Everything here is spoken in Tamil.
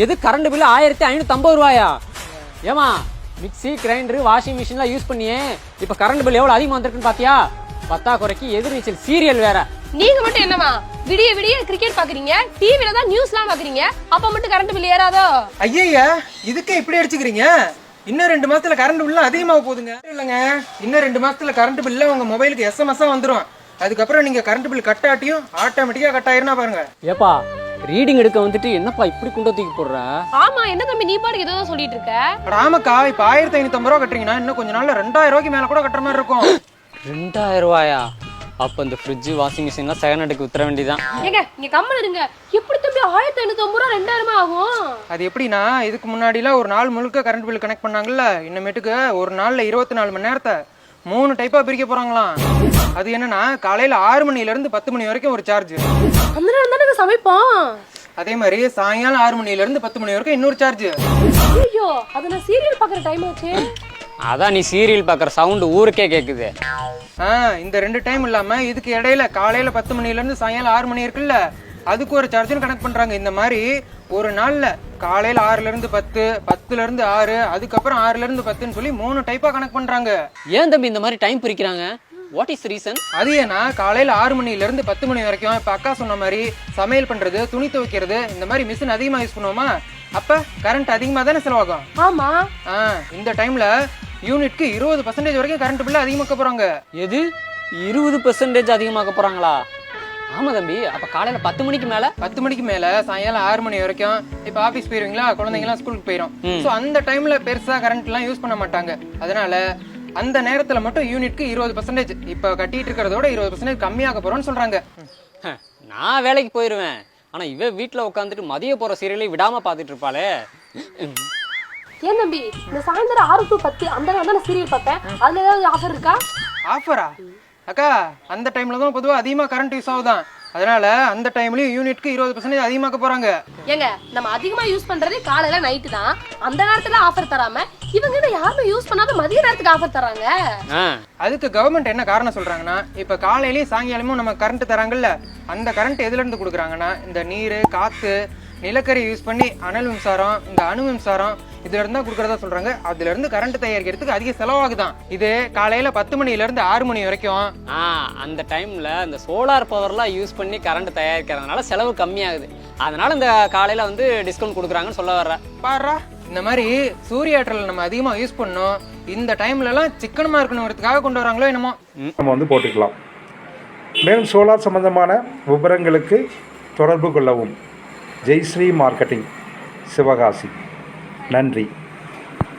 எது கரண்ட் பில்லு ஆயிரத்தி ஐநூற்றம்பது ரூபாயா? ஏமா மிக்ஸி கிரைண்டரு வாஷிங் மிஷின்லாம் யூஸ் பண்ணியே. இப்போ கரண்ட் பில் எவ்வளோ அதிகமாக வந்திருக்குன்னு பார்த்தியா பத்தா குறைக்கு எதிர்நீச்சல் சீரியல் வேற. நீங்க மட்டும் என்னவா விடிய விடிய கிரிக்கெட் பாக்குறீங்க டிவில தான் நியூஸ்லாம் பாக்குறீங்க அப்ப மட்டும் கரண்ட் பில் ஏறாதோ? ஐயய்யா இதுக்கே இப்படி அடிச்சுக்கிறீங்க? இன்னும் ரெண்டு மாசத்துல கரண்ட் பில்லும் அதிகமாக போகுதுங்க. இல்லைங்க இன்னும் ரெண்டு மாசத்துல கரண்ட் பில்ல உங்க மொபைலுக்கு எஸ்எம்எஸ்ஸா வந்துரும். அதுக்கப்புறம் நீங்க கரண்ட் பில் கட் ஆட்டியும் ஆட்டோமேட்டிக்கா கட் ஆயிருந்தா பாருங்க. ஏப்பா ரீடிங் எடுக்க வந்துட்டு என்னப்பா இப்படி குண்டை தூக்கி போடுற? ஆமா என்ன தம்பி நீ பாட்டுக்கு ஏதோ சொல்லிட்டு இருக்க? அட ஆமாக்கா இப்ப ஆயிரத்தி ஐநூத்தம்பது ரூபா கட்டுறீங்கன்னா இன்னும் கொஞ்ச நாள்ல ரெண்டாயிரம் ரூபாய்க்கு மேல கூட கட்டுற மாதிரி இருக்கும். ரெண்டாயிரம் ரூபாயா? அப்போ இந்த ஃப்ரிட்ஜு வாஷிங் மிஷின்லாம் செகண்ட் ஹேண்டுக்கு வித்துற வேண்டியதான் ஏங்க நீங்க கம்மல் இருங்க. எப்படி தம்பி ஆயிரத்தி ஐநூத்தி ஐம்பது ரூபா ரெண்டாயிரமா ஆகும்? அது எப்படின்னா இதுக்கு முன்னாடிலாம் ஒரு நாள் முழுக்க கரண்ட் பில் கனெக்ட் பண்ணாங்கல்ல இன்னமேட்டுக்கு ஒரு நாள்ல இருபத்தி நாலு மணி நேரத்தை மூணு டைப்பா பிரிக்க போறாங்களாம். அது என்னன்னா காலையில ஆறு மணில இருந்து பத்து மணி வரைக்கும் ஒரு சார்ஜ் அந்த நேரம் சமைப்போம். அதே மாதிரி சாயங்காலம் ஆறு மணில இருந்து பத்து மணி வரைக்கும் இன்னொரு சார்ஜ் ஐயோ அது நான் சீரியல் பாக்குற டைம் ஆச்சு. அதான் நீ சீரியல் பார்க்குற சவுண்டு ஊருக்கே கேட்குது ஆ இந்த ரெண்டு டைம் இல்லாம இதுக்கு இடையில காலையில பத்து மணில இருந்து சாயங்காலம் ஆறு மணி இருக்குல்ல அதுக்கு ஒரு சார்ஜும் கனெக்ட் பண்றாங்க. இந்த மாதிரி ஒரு நாள்ல காலையில ஆறுல இருந்து பத்து பத்துல இருந்து ஆறு அதுக்கப்புறம் ஆறுல இருந்து பத்துன்னு சொல்லி மூணு டைப்பா கனெக்ட் பண்றாங்க. ஏன் தம்பி இந்த மாதிரி டைம் பிரிக்கிறாங்க? வாட் இஸ் ரீசன் அது ஏன்னா காலையில ஆறு மணில இருந்து பத்து மணி வரைக்கும் இப்ப அக்கா சொன்ன மாதிரி சமையல் பண்றது துணி துவைக்கிறது இந்த மாதிரி மிஷின் அதிகமா யூஸ் பண்ணுவோமா? அப்ப கரண்ட் அதிகமா தானே செலவாகும்? ஆமா. ஆ இந்த டைம்ல யூனிட்க்கு இருபது பர்சன்டேஜ் வரைக்கும் கரண்ட் பில்ல அதிகமாக்க போறாங்க. எது? இருபது பெர்சன்டேஜ் அதிகமாக்க போகிறாங்களா ஆமாம் தம்பி அப்போ காலையில் பத்து மணிக்கு மேலே? பத்து மணிக்கு மேல சாயங்காலம் ஆறு மணி வரைக்கும் இப்ப ஆபீஸ் போயிருவீங்களா? குழந்தைங்கலாம் ஸ்கூலுக்கு போயிரும். சோ அந்த டைம்ல பெருசா கரண்ட் எல்லாம் யூஸ் பண்ண மாட்டாங்க. அதனால அந்த நேரத்துல மட்டும் யூனிட்க்கு இருபது பர்சன்டேஜ் இப்ப கட்டிட்டு இருக்கிறதோட இருபது பர்சன்டேஜ் கம்மியாக போறோம்னு சொல்றாங்க. நான் வேலைக்கு போயிடுவேன் ஆனால் இவ வீட்டில் உட்காந்துட்டு மதிய போகிற சீரியலை விடாமல் பார்த்துட்டு இருப்பாளே. ஏன் தம்பி இந்த சாயந்தரம் ஆறு டு பத்து அந்த நேரம் தான் நான் சீரியல் பார்ப்பேன்? அதுல ஏதாவது ஆஃபர் இருக்கா? ஆஃபரா அக்கா அந்த டைம்ல தான் பொதுவா அதிகமா கரண்ட் யூஸ் ஆகுதான். அதனால அந்த டைம்லயும் யூனிட்க்கு இருபது பர்சன்டேஜ் அதிகமாக்க போறாங்க. ஏங்க நம்ம அதிகமா யூஸ் பண்றது காலையில நைட்டு தான். அந்த நேரத்துல ஆஃபர் தராம இவங்க என்ன யாருமே யூஸ் பண்ணாம மதிய நேரத்துக்கு ஆஃபர் தராங்க ஆ. அதுக்கு கவர்மெண்ட் என்ன காரணம் சொல்றாங்கன்னா இப்ப காலையிலயும் சாயங்காலமும் நம்ம கரண்ட் தராங்கல்ல அந்த கரண்ட் எதுல இருந்து கொடுக்குறாங்கன்னா இந்த நீர் காத்து நிலக்கரி யூஸ் பண்ணி அனல் மின்சாரம் இந்த அணு மின்சாரம் இதுல இருந்து தான் கொடுக்கறதா சொல்றாங்க. அதுல இருந்து கரண்ட் தயாரிக்கிறதுக்கு அதிக செலவாகுதான். இது காலையில பத்து மணில இருந்து ஆறு மணி வரைக்கும். ஆ அந்த டைமில் இந்த சோலார் பவர்லாம் யூஸ் பண்ணி கரண்ட் தயாரிக்கிறதுனால செலவு கம்மியாகுது. அதனால இந்த காலையில் வந்து டிஸ்கவுண்ட் கொடுக்குறாங்கன்னு சொல்ல வர்றேன் பாருடா இந்த மாதிரி சூரிய ஆற்றல் நம்ம அதிகமா யூஸ் பண்ணோம் இந்த டைம்ல எல்லாம் சிக்கனமா இருக்கணுங்கிறதுக்காக கொண்டு வராங்களோ என்னமோ. நம்ம வந்து போட்டுக்கலாம். மேலும் சோலார் சம்பந்தமான விவரங்களுக்கு தொடர்பு கொள்ளவும். ஜெய்ஸ்ரீ மார்க்கெட்டிங். சிவகாசி. நன்றி.